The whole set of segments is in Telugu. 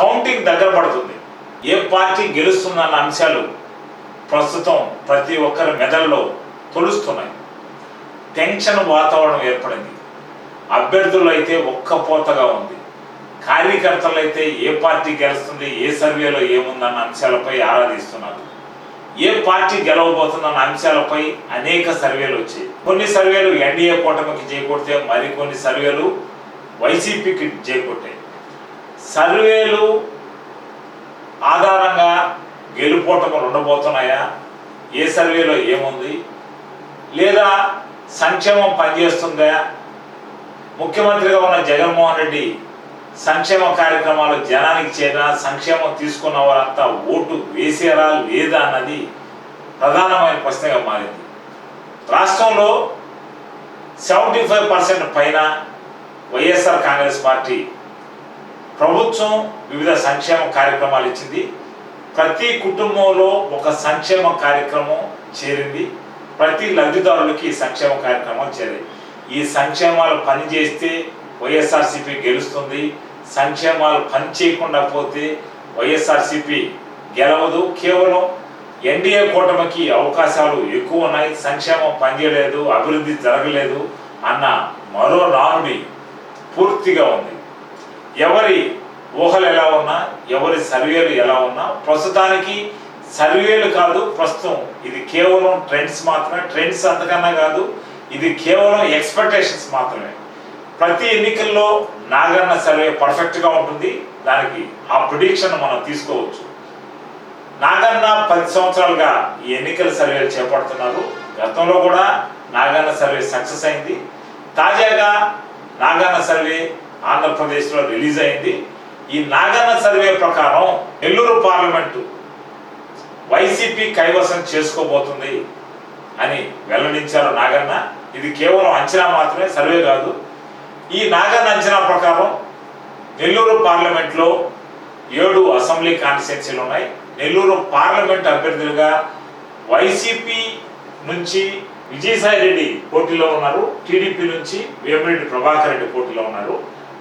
కౌంటింగ్ దగ్గర పడుతుంది. ఏ పార్టీ గెలుస్తుందన్న అంశాలు ప్రస్తుతం ప్రతి ఒక్కరి మెదడులో తొలుస్తున్నాయి. టెన్షన్ వాతావరణం ఏర్పడింది. అభ్యర్థులు అయితే ఒక్కపోతగా ఉంది. కార్యకర్తలు అయితే ఏ పార్టీ గెలుస్తుంది ఏ సర్వేలో ఏముందన్న అంశాలపై ఆరాధిస్తున్నారు ఏ పార్టీ గెలవబోతుందన్న అంశాలపై అనేక సర్వేలు వచ్చాయి. కొన్ని సర్వేలు ఎన్డీఏ కూటమికి చేకూడితే మరికొన్ని సర్వేలు వైసీపీకి చేకూట్టాయి. సర్వేలు ఆధారంగా గెలుపోటములు ఉండబోతున్నాయా? ఏ సర్వేలో ఏముంది? లేదా సంక్షేమం పనిచేస్తుందా? ముఖ్యమంత్రిగా ఉన్న జగన్మోహన్ రెడ్డి సంక్షేమ కార్యక్రమాలు జనానికి చేరా సంక్షేమం తీసుకున్న వారంతా ఓటు వేసారా లేదా అన్నది ప్రధానమైన ప్రశ్నగా మారింది. రాష్ట్రంలో సెవెంటీ ఫైవ్ పర్సెంట్ పైన వైఎస్ఆర్ కాంగ్రెస్ పార్టీ ప్రభుత్వం వివిధ సంక్షేమ కార్యక్రమాలు ఇచ్చింది. ప్రతి కుటుంబంలో ఒక సంక్షేమ కార్యక్రమం చేరింది. ప్రతి లబ్ధిదారులకి ఈ సంక్షేమ కార్యక్రమం చేరింది. ఈ సంక్షేమాలు పనిచేస్తే వైఎస్ఆర్సీపీ గెలుస్తుంది. సంక్షేమాలు పని చేయకుండా పోతే వైఎస్ఆర్సీపీ గెలవదు. కేవలం ఎన్డీఏ కూటమికి అవకాశాలు ఎక్కువ ఉన్నాయి. సంక్షేమం పనిచేయలేదు అభివృద్ధి జరగలేదు అన్న మరో నానుడి పూర్తిగా ఉంది. ఎవరి ఊహలు ఎలా ఉన్నా ఎవరి సర్వేలు ఎలా ఉన్నా ప్రస్తుతానికి సర్వేలు కాదు ప్రస్తుతం. ఇది కేవలం ట్రెండ్స్ మాత్రమే. ట్రెండ్స్ అంతకన్నా కాదు ఇది కేవలం ఎక్స్పెక్టేషన్స్ మాత్రమే. ప్రతి ఎన్నికల్లో నాగన్న సర్వే పర్ఫెక్ట్గా ఉంటుంది. దానికి ఆ ప్రిడిక్షన్ మనం తీసుకోవచ్చు. నాగన్న పది సంవత్సరాలుగా ఈ ఎన్నికల సర్వేలు చేపడుతున్నారు. గతంలో కూడా నాగన్న సర్వే సక్సెస్ అయింది. తాజాగా నాగన్న సర్వే ఆంధ్రప్రదేశ్లో రిలీజ్ అయింది. ఈ నాగన్న సర్వే ప్రకారం నెల్లూరు పార్లమెంటు వైసీపీ కైవసం చేసుకోబోతుంది అని వెల్లడించారు నాగన్న ఇది కేవలం అంచనా మాత్రమే సర్వే కాదు. ఈ నాగన్న అంచనా ప్రకారం నెల్లూరు పార్లమెంట్లో ఏడు అసెంబ్లీ కాన్స్టిట్యున్సీలు ఉన్నాయి. నెల్లూరు పార్లమెంట్ అభ్యర్థులుగా వైసీపీ నుంచి విజయసాయి రెడ్డి పోటీలో ఉన్నారు. టీడీపీ నుంచి వేమిరెడ్డి ప్రభాకర్ రెడ్డి పోటీలో ఉన్నారు.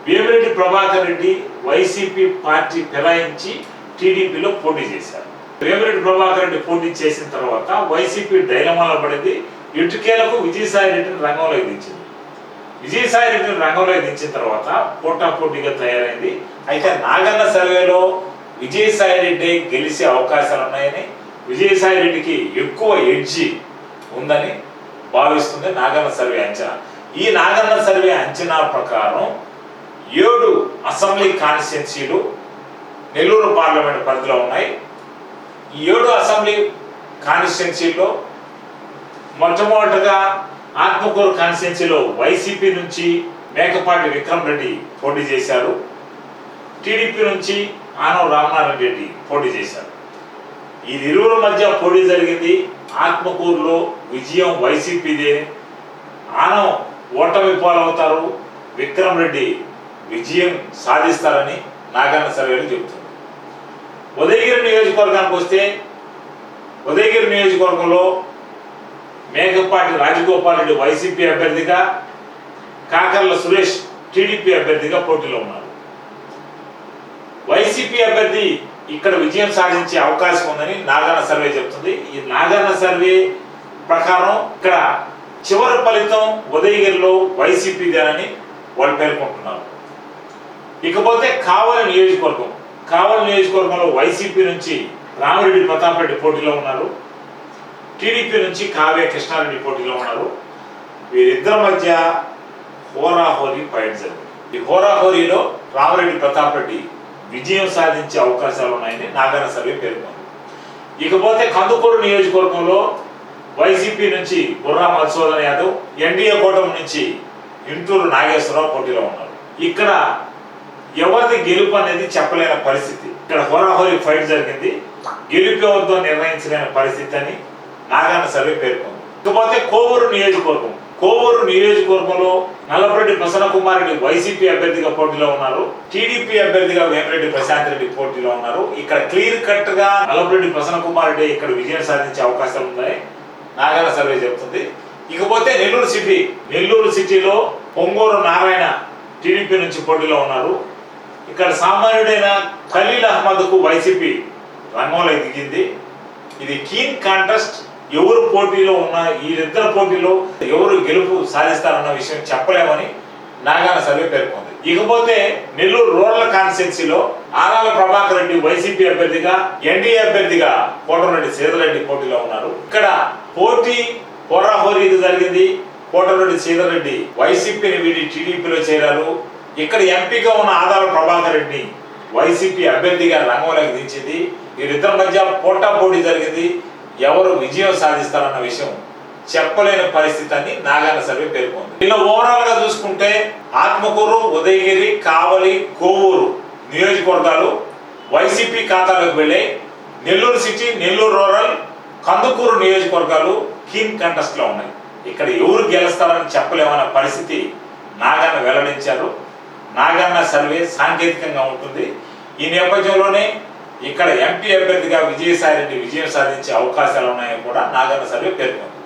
వేమిరెడ్డి ప్రభాకర్ రెడ్డి వైసీపీ పార్టీ ఫిరాయించి టీడీపీలో పోటీ చేశారు. వేమిరెడ్డి ప్రభాకర్ రెడ్డి పోటీ చేసిన తర్వాత వైసీపీ డైలమాలో పడింది. ఇటుకేలకు విజయసాయి రెడ్డిని రంగంలోకి దించింది. విజయసాయి రెడ్డిని రంగంలోకి దించిన తర్వాత పోటా పోటీగా తయారైంది. అయితే నాగన్న సర్వేలో విజయసాయి రెడ్డి గెలిచే అవకాశాలు ఉన్నాయని విజయసాయి రెడ్డికి ఎక్కువ ఎడ్జి ఉందని భావిస్తుంది నాగన్న సర్వే అంచనా. ఈ నాగన్న సర్వే అంచనా ప్రకారం ఏడు అసెంబ్లీ కాన్స్టిట్యున్సీలు నెల్లూరు పార్లమెంట్ పరిధిలో ఉన్నాయి. ఈ ఏడు అసెంబ్లీ కాన్స్టిట్యున్సీలో మొట్టమొదటిగా ఆత్మకూరు కాన్స్టిట్యున్సీలో వైసీపీ నుంచి మేకపాటి విక్రమ్ రెడ్డి పోటీ చేశారు. టీడీపీ నుంచి ఆనవ రామనారాయణ రెడ్డి పోటీ చేశారు. ఈ ఇరువుల మధ్య పోటీ జరిగింది. ఆత్మకూరులో విజయం వైసీపీదే. ఆనవ్ ఓటమి పాలవుతారు విక్రమ్ రెడ్డి విజయం సాధిస్తారని నాగన్న సర్వేలు చెబుతుంది. ఉదయగిరి నియోజకవర్గానికి వస్తే ఉదయగిరి నియోజకవర్గంలో మేకపాటి రాజగోపాల్ రెడ్డి వైసీపీ అభ్యర్థిగా కాకర్ల సురేష్ టీడీపీ అభ్యర్థిగా పోటీలో ఉన్నారు. వైసీపీ అభ్యర్థి ఇక్కడ విజయం సాధించే అవకాశం ఉందని నాగన్న సర్వే చెప్తుంది ఈ నాగన్న సర్వే ప్రకారం ఇక్కడ చివరి ఫలితం ఉదయగిరిలో వైసీపీదేనని వాళ్ళు పేర్కొంటున్నారు. ఇకపోతే కావలి నియోజకవర్గం. కావలి నియోజకవర్గంలో వైసీపీ నుంచి రామిరెడ్డి ప్రతాప్ రెడ్డి పోటీలో ఉన్నారు. టీడీపీ నుంచి కావ్య కృష్ణారెడ్డి పోటీలో ఉన్నారు. వీరిద్దరి మధ్య హోరాహోరీ ఫైట్ జరిగింది. ఈ హోరాహోరీలో రామిరెడ్డి ప్రతాప్ రెడ్డి విజయం సాధించే అవకాశాలు ఉన్నాయని నాగరణ సర్వే పేర్కొంది. ఇకపోతే కందుకూరు నియోజకవర్గంలో వైసీపీ నుంచి బుర్రా మధుసూదన్ యాదవ్ ఎన్డీఏ కూటమి నుంచి ఇంటూరు నాగేశ్వరరావు పోటీలో ఉన్నారు. ఇక్కడ ఎవరిది గెలుపు అనేది చెప్పలేని పరిస్థితి. ఇక్కడ హోరాహోరీ ఫైట్ జరిగింది. గెలుపు ఎవరితో నిర్ణయించలేని పరిస్థితి అని నాగాన సర్వే పేర్కొంది ఇకపోతే కోవూరు నియోజకవర్గం. కోవూరు నియోజకవర్గంలో నల్లపరెడ్డి ప్రసన్న కుమార్ రెడ్డి వైసీపీ అభ్యర్థిగా పోటీలో ఉన్నారు. టీడీపీ అభ్యర్థిగా వేమిరెడ్డి ప్రశాంత్ రెడ్డి పోటీలో ఉన్నారు. ఇక్కడ క్లియర్ కట్గా నల్లపరెడ్డి ప్రసన్న కుమార్ రెడ్డి ఇక్కడ విజయం సాధించే అవకాశాలు ఉన్నాయి. నాగాల సర్వే చెబుతుంది ఇకపోతే నెల్లూరు సిటీ. నెల్లూరు సిటీలో పొంగూరు నారాయణ టీడీపీ నుంచి పోటీలో ఉన్నారు. ఇక్కడ సామాన్యుడైన ఖలీల్ అహ్మద్కు వైసీపీ రంగంలో దిగింది. ఇది కీన్ కాంటెస్ట్ ఎవరు పోటీలో ఉన్న వీరిద్దరు పోటీలో ఎవరు గెలుపు సాధిస్తారన్న విషయం చెప్పలేమని నాగాన సర్వే పేర్కొంది. ఇకపోతే నెల్లూరు రూరల్ కాన్స్టిట్యున్సీలో ఆరాల ప్రభాకర్ రెడ్డి వైసీపీ అభ్యర్థిగా ఎన్డీఏ అభ్యర్థిగా కోటరెడ్డి సీతారెడ్డి పోటీలో ఉన్నారు. ఇక్కడ పోటీ హోరాహోరీగా జరిగింది. కోటరెడ్డి సీతారెడ్డి వైసీపీని వీడి టీడీపీలో చేరారు. ఇక్కడ ఎంపీగా ఉన్న ఆదాల ప్రభాకర్ రెడ్డి వైసీపీ అభ్యర్థిగా రంగంలోకి దించింది. వీరిద్దరి మధ్య పోటా పోటీ జరిగింది. ఎవరు విజయం సాధిస్తారన్న విషయం చెప్పలేని పరిస్థితి అని నాగాన సర్వే పేర్కొంది. ఇలా ఓవరాల్గా చూసుకుంటే ఆత్మకూరు ఉదయగిరి కావలి కోవూరు నియోజకవర్గాలు వైసీపీ ఖాతాలోకి వెళ్ళే నెల్లూరు సిటీ నెల్లూరు రూరల్ కందుకూరు నియోజకవర్గాలు కీన్ కంటెస్ట్లో ఉన్నాయి. ఇక్కడ ఎవరు గెలుస్తారని చెప్పలేమన్న పరిస్థితి నాగాన వెల్లడించారు. నాగన్న సర్వే సాంకేతికంగా ఉంటుంది. ఈ నేపథ్యంలోనే ఇక్కడ ఎంపీ అభ్యర్థిగా విజయసాయి రెడ్డి విజయం సాధించే అవకాశాలు ఉన్నాయని కూడా నాగన్న సర్వే పేర్కొంది.